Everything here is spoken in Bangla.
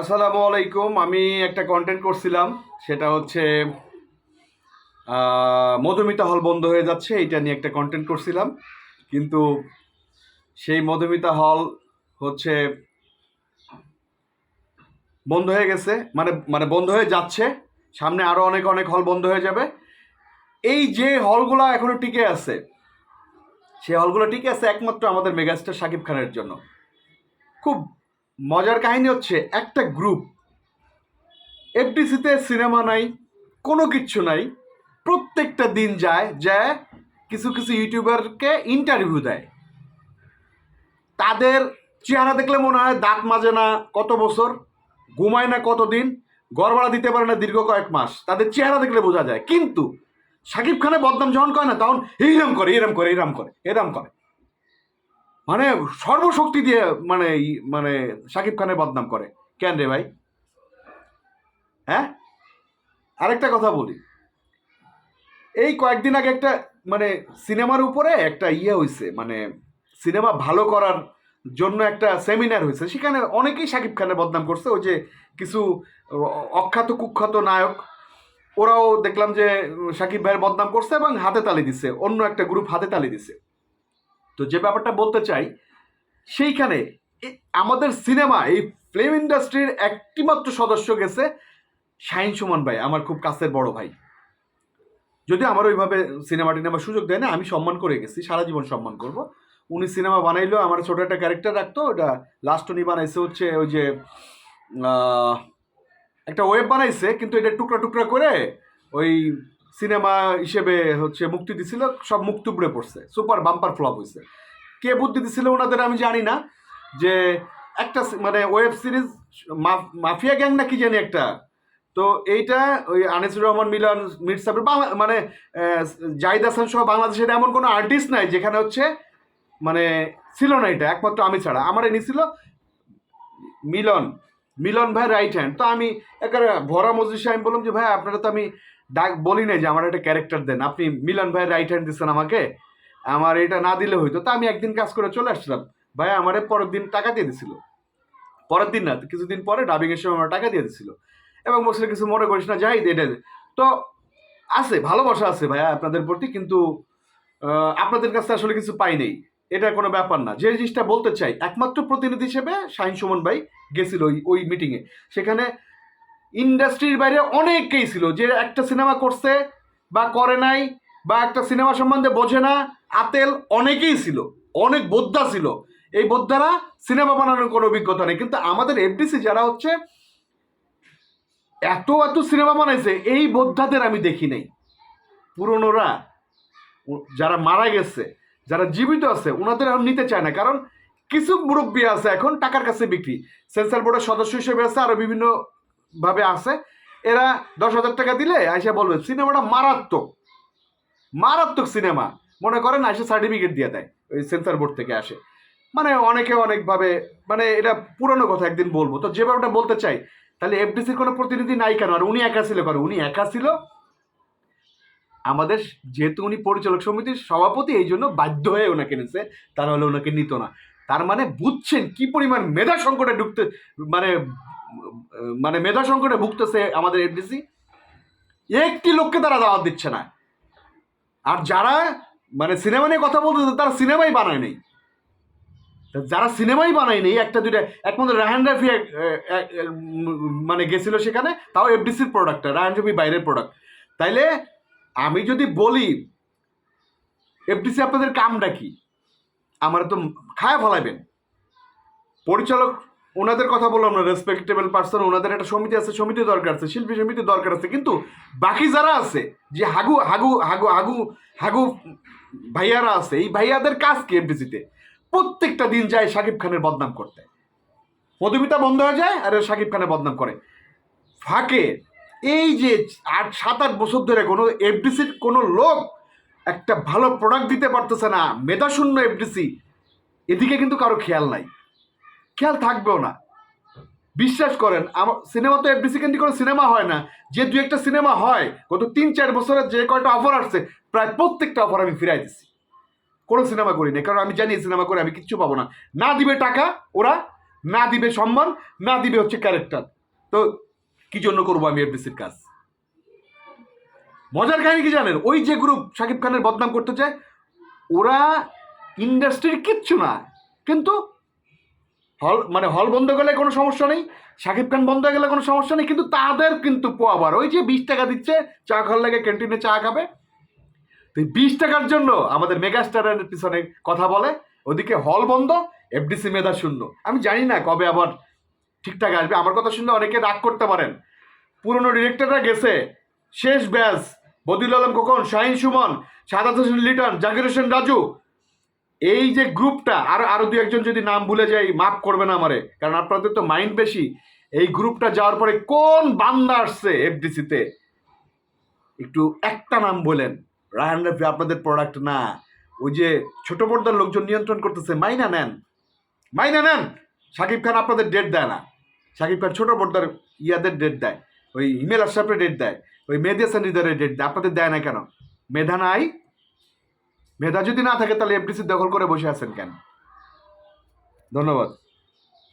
আসসালামু আলাইকুম। আমি একটা কন্টেন্ট করছিলাম, সেটা হচ্ছে মধুমিতা হল বন্ধ হয়ে যাচ্ছে এটা নিয়ে একটা কন্টেন্ট করছিলাম। কিন্তু সেই মধুমিতা হল হচ্ছে বন্ধ হয়ে গেছে মানে মানে বন্ধ হয়ে যাচ্ছে। সামনে আরও অনেক অনেক হল বন্ধ হয়ে যাবে। এই যে হলগুলো এখনও টিকে আছে সেই হলগুলো টিকে আছে একমাত্র আমাদের মেগাস্টার শাকিব খানের জন্য। খুব মজার কাহিনী হচ্ছে, একটা গ্রুপ এফডিসিতে সিনেমা নাই, কোনো কিচ্ছু নাই, প্রত্যেকটা দিন যায় যায়, কিছু কিছু ইউটিউবারকে ইন্টারভিউ দেয়। তাদের চেহারা দেখলে মনে হয় দাঁত মাজে না কত বছর, ঘুমায় না কতদিন গড়বাড়া দিতে পারে না দীর্ঘ কয়েক মাস, তাদের চেহারা দেখলে বোঝা যায়। কিন্তু, সাকিব খানের বদনাম যখন করে না, তখন এইরম করে এরম করে এরম করে এরম করে। মানে সর্বশক্তি দিয়ে মানে মানে সাকিব খানের বদনাম করে। কেন রে ভাই? হ্যাঁ? আরেকটা কথা বলি। এই কয়েকদিন আগে একটা মানে সিনেমার উপরে একটা ইয়ে হয়েছে মানে সিনেমা ভালো করার জন্য একটা সেমিনার হয়েছে সেখানে অনেকেই সাকিব খানের বদনাম করছে। ওই যে কিছু অখ্যাত কুখ্যাত নায়ক, ওরাও দেখলাম যে সাকিব ভাইয়ের বদনাম করছে এবং হাতে তালি দিছে। অন্য একটা গ্রুপ হাতে তালি দিছে। তো যে ব্যাপারটা বলতে চাই, সেইখানে আমাদের সিনেমা, এই ফিল্ম ইন্ডাস্ট্রির একটিমাত্র সদস্য গেছে শাহিন সুমন ভাই, আমার খুব কাছের বড় ভাই। যদি আমার ওইভাবে সিনেমা টিনেমা সুযোগ দেয় না, আমি সম্মান করে গেছি, সারা জীবন সম্মান করব। উনি সিনেমা বানাইলেও আমার ছোটো একটা ক্যারেক্টার রাখতো, ওটা লাস্ট উনি বানাইছে হচ্ছে ওই যে একটা ওয়েব বানাইছে, কিন্তু এটা টুকরা টুকরা করে ওই সিনেমা হিসেবে হচ্ছে মুক্তি দিছিল, সব মুক্তি উপড়ে পড়ছে, সুপার বাম্পার ফ্লপ হয়েছে কে বুদ্ধি দিছিল ওনাদের আমি জানি না, যে একটা মানে ওয়েব সিরিজ মাফিয়া গ্যাং না কি জানি একটা, তো এইটা ওই আনিসুর রহমান, মিলন, মির সাহেবের বাংলা মানে জাহিদ হাসান সহ বাংলাদেশের এমন কোনো আর্টিস্ট নাই যেখানে হচ্ছে মানে ছিল না এটা, একমাত্র আমি ছাড়া। আমার এনেছিল মিলন মিলন ভাই রাইট হ্যান্ড তো আমি একেবারে ভরা মজলিসে আমি বললাম যে, ভাই, আপনারা তো আমি ডাক বলি নাই যে আমার একটা ক্যারেক্টার দেন। আপনি মিলন ভাই রাইট হ্যান্ড দিচ্ছেন আমাকে, আমার এটা না দিলে হইতো। তা আমি একদিন কাজ করে চলে আসছিলাম। ভাই, আমারে পরের দিন টাকা দিয়ে দিছিল। পরের দিন না, কিছুদিন পরে ডাবিং এর সময় আমার টাকা দিয়ে দিছিল। এবং বলছিল কিছু মনে করিস না, যাই এটা তো আছে, ভালোবাসা আছে ভাইয়া আপনাদের প্রতি, কিন্তু আপনাদের কাছে আসলে কিছু পাই নেই। এটা কোনো ব্যাপার না। যে জিনিসটা বলতে চাই, একমাত্র প্রতিনিধি হিসেবে শাহিন সুমন ভাই গেছিল ওই ওই মিটিংয়ে সেখানে ইন্ডাস্ট্রির বাইরে অনেকেই ছিল, যে একটা সিনেমা করছে বা করে নাই বা একটা সিনেমা সম্বন্ধে বোঝে না, আতেল অনেকেই ছিল, অনেক বোদ্ধা ছিল। এই বোদ্ধারা সিনেমা বানানোর কোনো অভিজ্ঞতা নেই। কিন্তু আমাদের এফডিসি যারা হচ্ছে, এত এত সিনেমা বানাইছে, এই বোদ্ধাদের আমি দেখি নাই। পুরনোরা যারা মারা গেছে, যারা জীবিত আছে ওনাদের এখন নিতে চায় না। কারণ কিছু মুরব্বী আছে এখন টাকার কাছে বিক্রি। সেন্সার বোর্ডের সদস্য হিসেবে আছে, আরও বিভিন্ন ভাবে আছে, এরা দশ হাজার টাকা দিলে আইসা বলবে, সিনেমাটা মারাত্মক। মারাত্মক সিনেমা। মনে করেন আইসা সার্টিফিকেট দিয়ে দেয়, ওই সেন্সার বোর্ড থেকে আসে। মানে অনেকে অনেকভাবে মানে এটা পুরনো কথা, একদিন বলব। তো যেভাবে ওটা বলতে চাই, তাহলে এফডিসির কোনো প্রতিনিধি নাই কেন? আর উনি একা ছিল কেন? উনি একা ছিল আমাদের, যেহেতু উনি পরিচালক সমিতির সভাপতি, এই জন্য বাধ্য হয়ে ওনাকে নিছে তার হলে ওনাকে নিত না। তার মানে বুঝছেন কি পরিমাণ মেধা সংকটে ঢুকতে মানে মানে মেধা সংকটে ভুগতেছে আমাদের এফডিসি একটি লোককে তারা দাওয়াত দিচ্ছে না। আর যারা মানে সিনেমা নিয়ে কথা বলতেছে, তারা সিনেমাই বানায় নেই। যারা সিনেমাই বানায় নেই, একটা, দুইটা একমাত্র রাহান রাফি মানে গেছিল সেখানে, তাও এফডিসির প্রোডাক্ট রাহান রাফি বাইরের প্রোডাক্ট তাইলে আমি যদি বলি এফডিসি আপনাদের কামটা কি? আমার তো খায় ফলাইবেন। পরিচালক ওনাদের কথা বললাম না রেসপেক্টেবল পার্সন ওনাদের একটা সমিতি আছে, সমিতি দরকার আছে, শিল্পী সমিতি দরকার আছে, কিন্তু বাকি যারা আছে, যে হাগু হাগু হাগু হাগু হাগু ভাইয়ারা আছে, এই ভাইয়াদের কাজ কি এফডিসিতে প্রত্যেকটা দিন যায় শাকিব খানের বদনাম করতে। মধুমিতা বন্ধ হয়ে যায়, আর শাকিব খানের বদনাম করে। ফাঁকে, এই যে আট, সাত, আট বছর ধরে কোনো এফডিসির কোনো লোক একটা ভালো প্রোডাক্ট দিতে পারতেছে না, মেধাশূন্য এফডিসি এদিকে কিন্তু কারও খেয়াল নাই। খেয়াল থাকবেও না। বিশ্বাস করেন আমার সিনেমা তো এফডিসি কেন্দ্রিক কোনো সিনেমা হয় না। যে দু একটা সিনেমা হয়, গত তিন চার বছরে যে কয়টা অফার আসছে, প্রায় প্রত্যেকটা অফার আমি ফিরাই দিছি। কোনো সিনেমা করি না কারণ আমি জানি সিনেমা করে আমি কিচ্ছু পাবো না। না দিবে টাকা ওরা, না দিবে সম্মান, না দিবে হচ্ছে ক্যারেক্টার তো কি জন্য করব আমি এফডিসির কাজ? মজার কাহিনী কি জানেন? ওই যে গ্রুপ শাকিব খানের বদনাম করতে চায়, ওরা ইন্ডাস্ট্রির কিচ্ছু না। কিন্তু হল মানে হল বন্ধ গেলে কোনো সমস্যা নেই শাকিব খান বন্ধ হয়ে গেলে কোনো সমস্যা নেই, কিন্তু তাদের কিন্তু পোয়াবার ওই যে বিশ টাকা দিচ্ছে, চা খাওয়ার লাগে ক্যান্টিনে চা খাবে। তো বিশ টাকার জন্য আমাদের মেগাস্টারের পিছনে কথা বলে, ওদিকে হল বন্ধ এফডিসি মেধা শূন্য। আমি জানি না কবে আবার ঠিকঠাক আসবে, আমার কথা শুনলে অনেকে রাগ করতে পারেন। পুরনো ডিরেক্টররা গেছে, শেষ ব্যাস, বদিউল আলম খোকন, শাহিন সুমন, সাদাত হোসেন লিটন, জাকির হোসেন রাজু এই যে গ্রুপটা, আরও আরও দু একজন যদি নাম ভুলে যাই, মাফ করবে না আমারে, কারণ আপনাদের তো মাইন্ড বেশি। এই গ্রুপটা যাওয়ার পরে কোন বান্দা আসছে এফডিসিতে একটু একটা নাম বলেন। রায়ান রাফি আপনাদের প্রোডাক্ট না। ওই যে ছোট পর্দার লোকজন নিয়ন্ত্রণ করতেছে, মাইনা নেন। মাইনা নেন! শাকিব খান আপনাদের ডেট দেয় না। শাকিব খান ছোট পর্দার ইয়াদের ডেট দেয়। ওই ইমেল আশরাফের ডেট দেয়। ওই মেহেদি হাসান হৃদয়ের ডেট দেয়। আপনাদের দেয় না কেন? মেধা নাই মেধা যদি না থাকে তাহলে এফডিসি দখল করে বসে আছেন কেন? ধন্যবাদ।